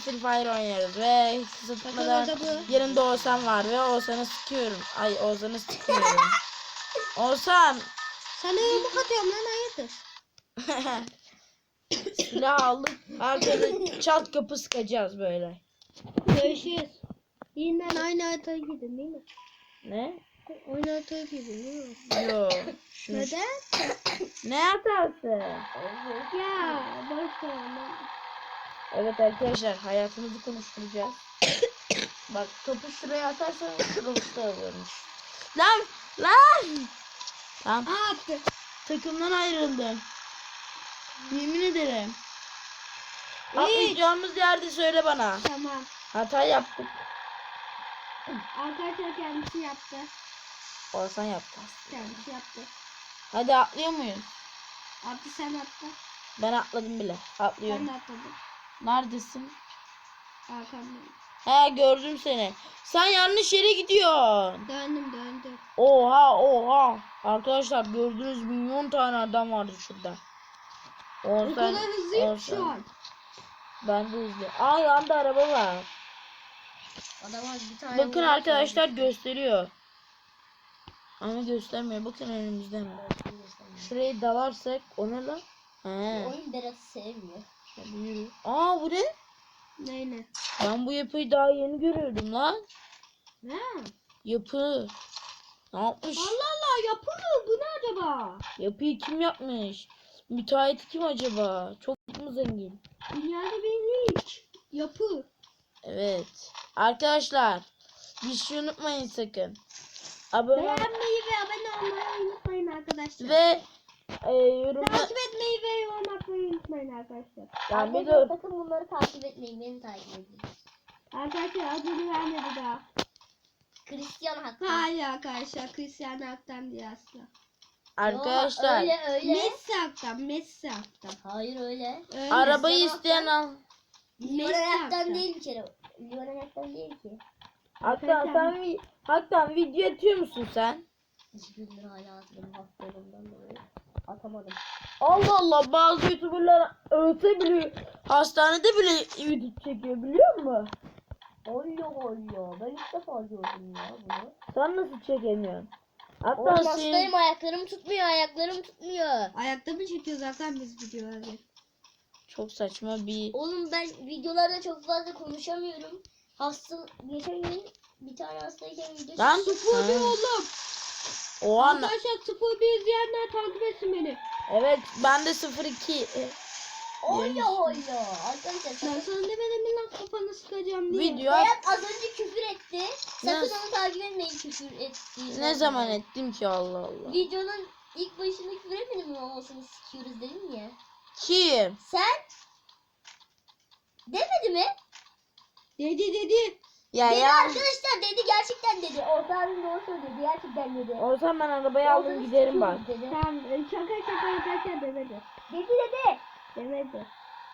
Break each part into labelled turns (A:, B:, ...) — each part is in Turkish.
A: Free Fire oynuyoruz ve sıkmadan
B: Takım
A: yanımda Oğuzhan var ve Oğuzhan'ı sıkıyorum. Ay Oğuzhan'ı sıkıyorum. Oğuzhan
B: Sana yumruk atıyorum lan hayırdır?
A: silah aldık. Arkada çat kapı sıkacağız böyle.
B: Görüşürüz. Yeniden aynı haritaya gidin değil mi?
A: Ne?
B: Aynı haritaya gidin değil mi?
A: Yo. Şunu,
B: Neden?
A: ne hatası?
B: Ya boş ver.
A: Evet arkadaşlar hayatımızı konuşturacağız. Bak topu şuraya atarsan kırılışta alıyormuş. Lan lan. Tamam
B: Aa attı.
A: takımdan ayrıldım. Yemin ederim. Atlayacağımız yerde söyle bana.
B: Tamam.
A: Hata yaptık.
B: Arkadaşlar kendisi yaptı.
A: Olsan yaptı.
B: Kendisi yaptı.
A: Hadi atlıyor muyuz?
B: Attı sen attı.
A: Ben atladım bile.
B: Ben
A: Atlıyorum.
B: de atladım.
A: Neredesin?
B: Arkamdan.
A: He gördüm seni. Sen yanlış yere gidiyorsun.
B: Döndüm döndüm.
A: Oha oha. Arkadaşlar gördünüz milyon tane adam vardı şurada.
B: O
A: Olsan,
B: kadar hızlıyım şu an.
A: Ben de hızlı. Aa yanda araba var.
B: Adama bir tane
A: Bakın arkadaşlar gösteriyor. Ama göstermiyor. Bakın önümüzde mi? Şurayı dalarsak o ne lan? He.
C: Oyun Berat'ı sevmiyor.
A: Hadi yürü. Aa bu ne?
B: Neyle?
A: Ben bu yapıyı daha yeni görüyordum lan.
B: Ne?
A: Yapı. Ne yapmış?
B: Allah Allah yapılıyor bu ne acaba?
A: Yapıyı kim yapmış? Müteahhit kim acaba? Çok mu zengin?
B: Dünyada bir ilk yapı.
A: Evet. Arkadaşlar bir şey unutmayın sakın. Abone
B: Beğenmeyi ve abone olmayı unutmayın arkadaşlar.
A: ve e, yorumda
B: Takip etmeyi ve yorum atmayı unutmayın arkadaşlar.
A: yani bir dur.
C: sakın bunları takip etmeyin. Beni takip edin.
B: Arkadaşlar adını vermedi daha.
C: Cristiano hakkı.
B: Hayır arkadaşlar Cristiano Aktan diye asla.
A: Arkadaşlar
C: Öyle öyle.
B: Messi Aktan, Messi Aktan.
C: Hayır öyle.
B: Öyle.
A: arabayı isteyen al.
C: Lionel
B: Messi
C: Hak'tan
B: Aktan.
C: değil bir kere. Lionel Hak'tan değil ki.
A: Hatta sen vi- hatta video atıyor musun sen?
C: Hiçbirini hala atmadım hastalığımdan dolayı. Atamadım.
A: Allah Allah bazı youtuberlar ölse bile hastanede bile YouTube çekiyor biliyor musun?
C: Allah Allah. Ben ilk defa gördüm ya bunu.
A: Sen nasıl çekemiyorsun? Hatta
C: Oğlum
A: senin...
C: hastayım ayaklarım tutmuyor ayaklarım tutmuyor.
B: Ayakta mı çekiyoruz zaten biz videoları?
A: çok saçma bir
C: Oğlum ben videolarda çok fazla konuşamıyorum. Hasta geçen gün bir tane hastayken video
A: Lan
B: Sıfır oğlum.
A: O an
B: Arkadaşlar sıfır bir izleyenler takip etsin beni.
A: evet ben de 02 e,
C: Allah Allah. Arkadaşlar
B: Ben sana demedim mi lan kafanı sıkacağım diye.
A: video at-
C: Berat az önce küfür etti. Sakın
A: Ne?
C: onu takip etmeyin küfür etti.
A: ne zaman ettim ki Allah Allah.
C: Videonun ilk başında küfür etmedim mi olmasını sikiyoruz dedim ya.
A: Kim?
C: Sen? Demedi mi?
B: Dedi dedi.
A: Ya
C: Dedi
A: ya.
C: arkadaşlar dedi gerçekten dedi. Orta abim doğru söyledi gerçekten dedi.
A: Olsam ben arabayı aldım giderim bak.
C: sikiyoruz Dedi.
B: Tamam e, şaka şaka arkadaşlar demedi.
C: dedi dedi.
B: Demedi.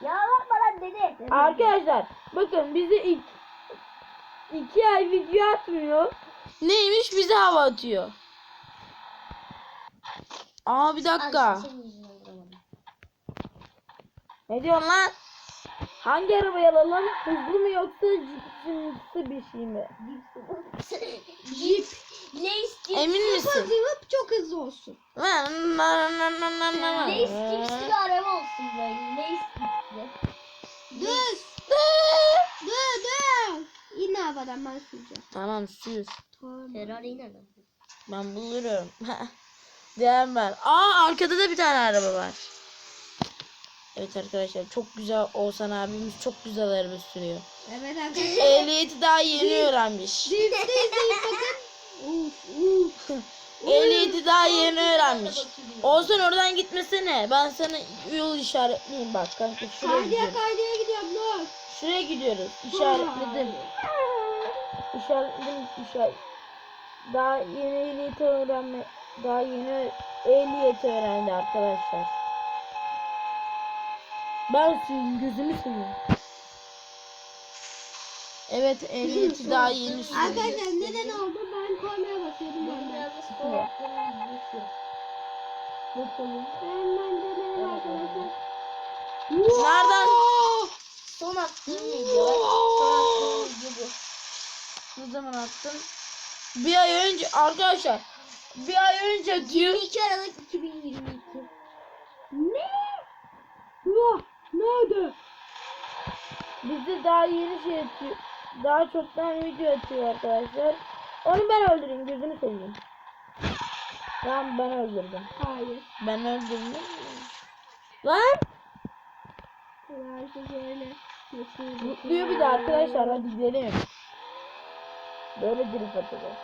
C: Yalanma lan dedi.
B: demedi.
A: Arkadaşlar bakın bizi ilk iki ay video atmıyor. Neymiş bize hava atıyor. Aa bir dakika.
C: Ay, senin yüzünden vuramadım.
A: Ne diyorsun lan? Hangi arabayı alalım? Hızlı mı yoksa cipsimsi bir şey mi?
C: Jeep. Ne istiyorsun?
A: Emin misin?
B: Hızlı çok hızlı olsun.
C: Ne istiyorsun bir araba olsun böyle. Ne istiyorsun?
B: Düz. Dur dur. Yine havadan ben süreceğim.
A: Tamam sür.
B: Tamam.
C: Ferrari ne lan?
A: Ben bulurum. Diğer ver. Aa arkada da bir tane araba var. Evet arkadaşlar çok güzel Oğuzhan abimiz çok güzel araba sürüyor.
B: Evet arkadaşlar.
A: Ehliyeti daha yeni öğrenmiş.
B: Bakın. Uf uf.
A: Ehliyeti daha yeni öğrenmiş. Oğuzhan oradan gitmesene. Ben sana yol işaretleyeyim bak kanka şuraya
B: Kaydıya
A: gidiyoruz.
B: kaydıya gidiyorum dur.
A: Şuraya gidiyoruz. İşaretledim. İşaretledim işaret. Daha yeni ehliyeti öğrenme daha yeni ehliyeti öğrendi arkadaşlar. Ben suyum gözümü seveyim. Evet ehliyeti daha yeni sürüyor.
B: Arkadaşlar neden oldu? Ben koymaya basıyordum
C: yaptığımı biliyorsun.
A: Bakalım.
B: Hemen deneyelim arkadaşlar.
A: Nereden?
C: Son attığım video. Son attığım video bu.
A: Ne zaman attın? Bir ay önce arkadaşlar. Bir ay önce diyor.
C: 22 Aralık 2022.
B: Ne? Ya nerede?
A: Bizde daha yeni şey atıyor. Daha çoktan video atıyor arkadaşlar. Onu ben öldüreyim gözünü seveyim. Tamam ben öldürdüm.
B: Hayır.
A: Ben öldürdüm. Lan
B: Herkes öyle.
A: Mutluyor bir de arkadaşlar hadi gidelim. Böyle drift atacağız.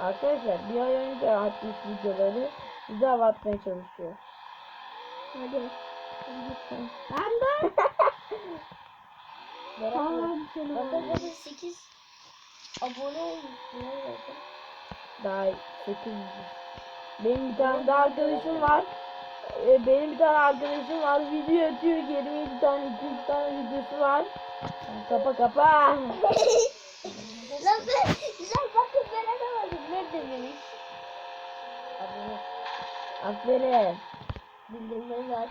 A: Arkadaşlar bir ay önce atmış videoları bize hava atmaya çalışıyor.
B: Hadi. Ben de. Tamam seni
C: Bak
B: var.
C: bak 8 abone olmuş.
A: Daha 8 Benim bir tane daha arkadaşım var. Ee, Benim bir tane arkadaşım var. Video atıyor. 27 tane 200 tane videosu var. Kapa kapa.
C: Lan ben, lan bakın ben demiş? Abone.
A: Aferin.
C: Bildirimleri var.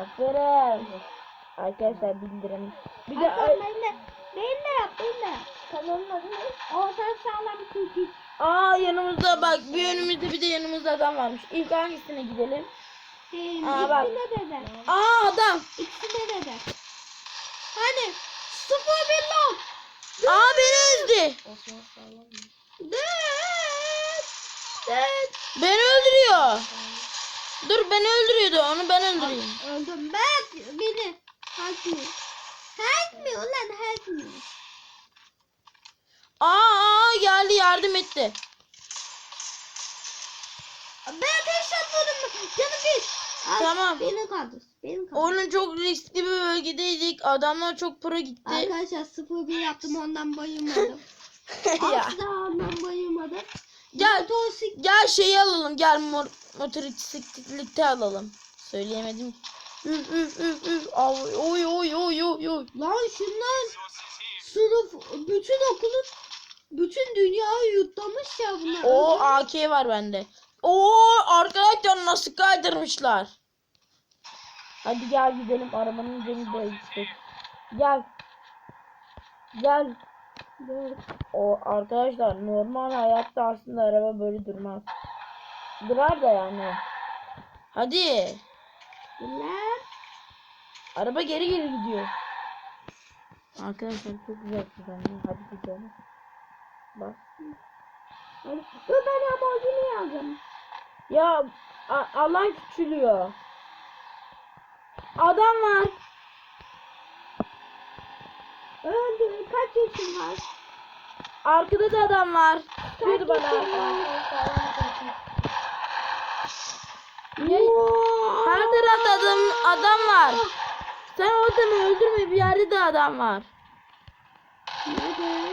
A: Aferin. Arkadaşlar bildirim. Bir de
B: Hakan ben de. Ben de yap ben de.
C: Kanalın adı ne?
B: O sen sağlam kukik.
A: aa yanımızda bak bir önümüzde bir de yanımızda adam varmış. İlk hangisine gidelim?
B: Değil.
A: Aa, bak.
B: İkisine de de.
A: Aa adam.
B: İkisine de de. Hani sıfır bir lok.
A: Aa beni ezdi.
C: Osman sağlam?
B: Dıt. Dıt.
A: Beni öldürüyor. Dur beni öldürüyordu. Onu ben öldüreyim.
B: Öldüm ben beni. Hack me. Hack me ulan hack me.
A: Aa, geldi yardım etti.
B: Ben ateş atmadım. Canım bir. Al,
A: Tamam.
B: Beni kaldır. Beni kaldır.
A: Oğlum çok riskli bir bölgedeydik. Adamlar çok pro gitti.
B: Arkadaşlar 0-1 yaptım ondan bayılmadım. Asla ondan bayılmadım.
A: Gel.
B: Motorsik
A: Gel şeyi alalım. Gel mor motosikletlikte alalım. Söyleyemedim. Üf üf üf üf. Ay, Oy oy oy oy oy.
B: Lan şunlar sınıf bütün okulun bütün dünyayı yutlamış ya bunlar.
A: O AK var bende. Oo arkadaşlar nasıl kaydırmışlar. Hadi gel gidelim arabanın da yüksek. Gel. Gel. O arkadaşlar normal hayatta aslında araba böyle durmaz. Durar da yani. Hadi.
B: Lan.
A: Araba geri geri gidiyor. Arkadaşlar çok güzel bence. Hadi gidelim. Bak.
B: Hadi. Dur ben Lamborghini alacağım.
A: Ya alan küçülüyor. Adam var.
B: Öldü. Kaç yaşın var?
A: Arkada da adam var.
B: Kaç
A: bana. Niye? Her tarafta adam, adam var. Sen o adamı öldürme bir yerde de adam var.
B: Nerede?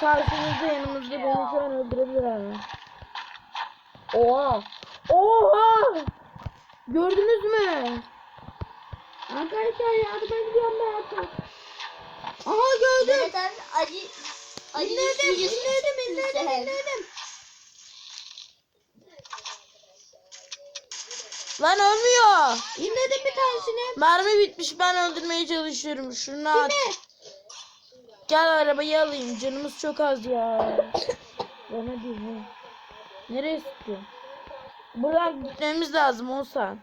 A: Karşımızda yanımızda beni şu an öldürebilir abi. Oha. Oha. Gördünüz mü?
B: Arkadaşlar yardıma gidiyorum ben. Aha gördüm.
C: Acı acı
B: İnledim, inledim, inledim, inledim.
A: Lan ölmüyor.
B: İnledim bir tanesini.
A: Mermi bitmiş ben öldürmeye çalışıyorum. Şunu at. Gel arabayı alayım. Canımız çok az ya. Bana değil mi? Nereye sıkıyor? Buradan gitmemiz lazım olsan.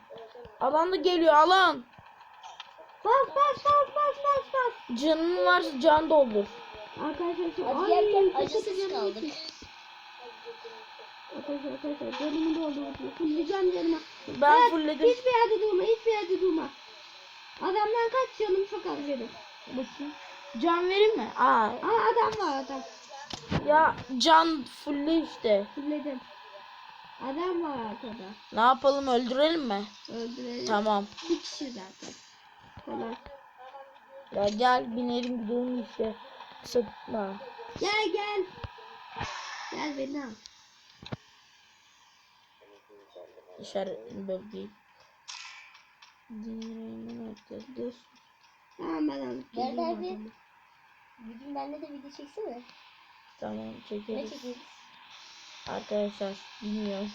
A: Alan da geliyor alan.
B: Bas bas bas bas bas bas.
A: Canın varsa can doldur.
B: Arkadaşlar şu
C: Acı yerken acısız kaldık.
B: Arkadaşlar arkadaşlar canımı doldurdum. Fulleyeceğim canıma.
A: Ben
B: Evet,
A: fullledim.
B: Hiçbir yerde durma hiçbir yerde durma. Adamdan kaç canım çok az benim.
A: Bakayım. Can vereyim mi? Aa,
B: Aa adam var adam.
A: ya can fulle işte.
B: Fullledim. Adam var arkada.
A: Ne yapalım öldürelim mi?
B: Öldürelim.
A: Tamam.
B: Bir kişi zaten. Kolay.
A: Ya gel binelim gidelim işte. Sıkma.
B: Gel gel. Gel beni al.
A: İşaret bölgeyi. Dinlemeyi herkes dur.
B: Tamam ben alıp
C: Gel,
B: geliyorum
C: gel,
B: adamı.
C: Bugün benimle de video çeksene.
A: Tamam
C: Ne
A: çekeriz.
C: çekeriz?
A: Arkadaşlar bilmiyorum.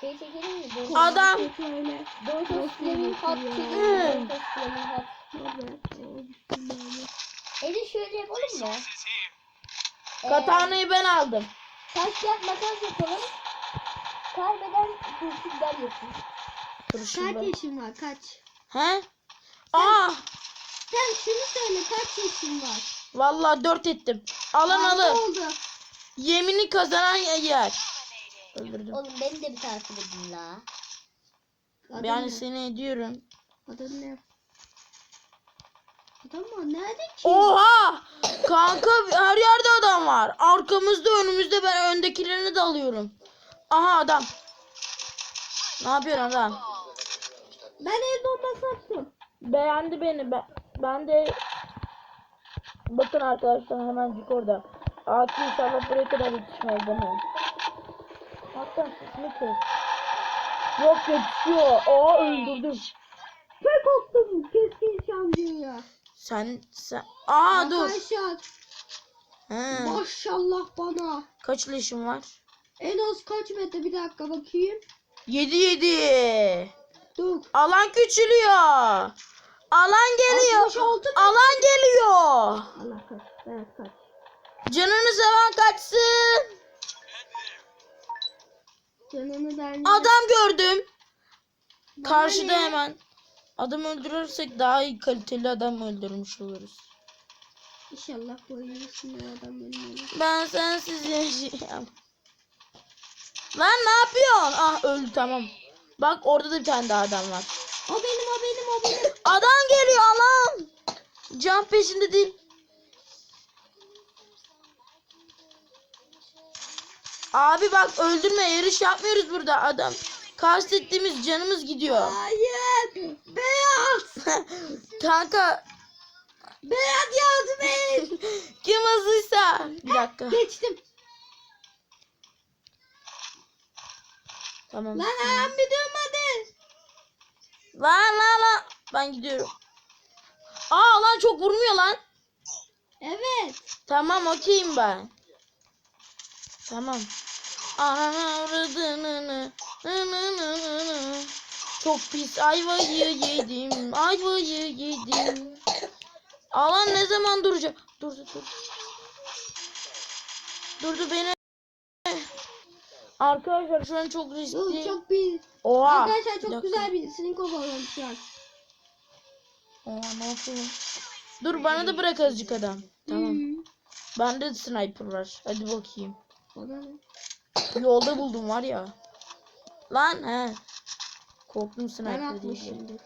C: Şey çekelim mi?
A: Adam.
C: Hot
A: Hmm.
C: çekelim mi? Doritos Flaming Hot.
B: Evet. o bismillah.
C: Eli şöyle yapalım mı?
A: Katana'yı ben aldım.
C: Taş kağıt makas yapalım. Kaybeden kurşun der yapsın.
A: Dur şimdi.
B: Kaç yaşın var kaç?
A: He? Aa!
B: Sen şunu söyle kaç yaşın var?
A: Vallahi dört ettim. Alan
B: Aa, ne
A: alır.
B: oldu?
A: Yemini kazanan yer. Öldürdüm.
C: Oğlum beni de bir takip edin la.
B: Adın
A: Yani
B: ne?
A: seni ediyorum.
B: Adın ne? Adam var nerede ki?
A: Oha! Kanka her yerde adam var. Arkamızda önümüzde ben öndekilerini de alıyorum. Aha adam. Ne yapıyorsun adam?
B: Ben el bombası attım.
A: Beğendi beni. Ben, ben de bakın arkadaşlar hemencik orada. Aki inşallah buraya kadar yetişmez değil mi? Hatta sesini kes. Yok yetişiyor. Aa öldürdüm.
B: Tek attım keskin şancıya.
A: Sen sen. Aa dur.
B: Arkadaşlar
A: He.
B: maşallah bana.
A: Kaç leşim var?
B: En az kaç metre bir dakika bakayım.
A: 7 7.
B: Dur.
A: Alan küçülüyor. Alan geliyor.
B: 66
A: Alan geliyor.
B: Allah kaç. Evet kaç.
A: Canını seven kaçsın.
B: Canını ben.
A: Adam gördüm.
B: Bana
A: Karşıda
B: ne?
A: hemen. Adam öldürürsek daha iyi kaliteli adam öldürmüş oluruz.
B: İnşallah bu oyuncusundan adam ölmeli.
A: Ben sensiz yaşayamam. Lan ne yapıyorsun? Ah öldü tamam. Bak orada da bir tane daha adam var.
B: O benim o benim o benim.
A: Adam geliyor alan. Can peşinde değil. Abi bak öldürme yarış yapmıyoruz burada adam. Kastettiğimiz canımız gidiyor.
B: Hayır. Beyaz.
A: Kanka
B: Beyaz yardım et.
A: kim hızlıysa. Bir dakika.
B: Geçtim.
A: Tamam.
B: Lan ayağım bir durmadı.
A: Lan lan lan. Ben gidiyorum. Aa lan çok vurmuyor lan.
B: Evet.
A: Tamam okeyim ben. Tamam. Avradını. Çok pis ayvayı yedim. Ayvayı yedim. Alan ne zaman duracak? Durdu dur. Durdu beni. Arkadaşlar şu an çok riskli.
B: çok bir.
A: Oha.
B: Arkadaşlar
A: Bir
B: çok güzel birisini kovalıyorum şu an.
A: Oha ne yapayım? Dur bana da bırak azıcık adam. Tamam.
B: Hmm.
A: Bende de sniper var. Hadi bakayım. Yolda buldum var ya. Lan he. Korktum sniper değil.
B: atmışım.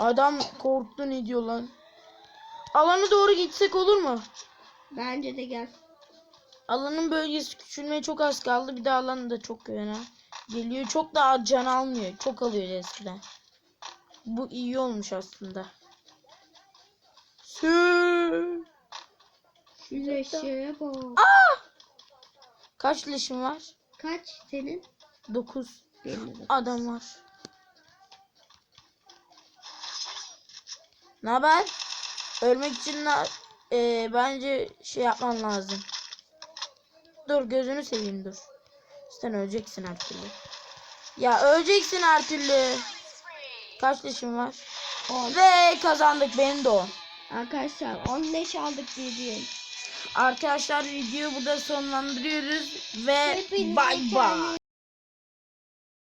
A: Adam korktu ne diyor lan. Alana doğru gitsek olur mu?
B: Bence de gel.
A: Alanın bölgesi küçülmeye çok az kaldı. Bir de alan da çok fena. Geliyor çok daha can almıyor. Çok alıyor eskiden. Bu iyi olmuş aslında. Sü.
B: Şu eşeğe bak.
A: Kaç leşim var?
B: Kaç senin?
A: 9
B: Benim de.
A: adam var. Ne haber? Ölmek için na- e, bence şey yapman lazım. Dur gözünü seveyim dur. Sen öleceksin her türlü. Ya öleceksin her türlü. Kaç leşim var?
B: On.
A: Ve kazandık benim de o.
B: Arkadaşlar 10 leş aldık diye diyelim.
A: Arkadaşlar videoyu burada sonlandırıyoruz ve bay bay.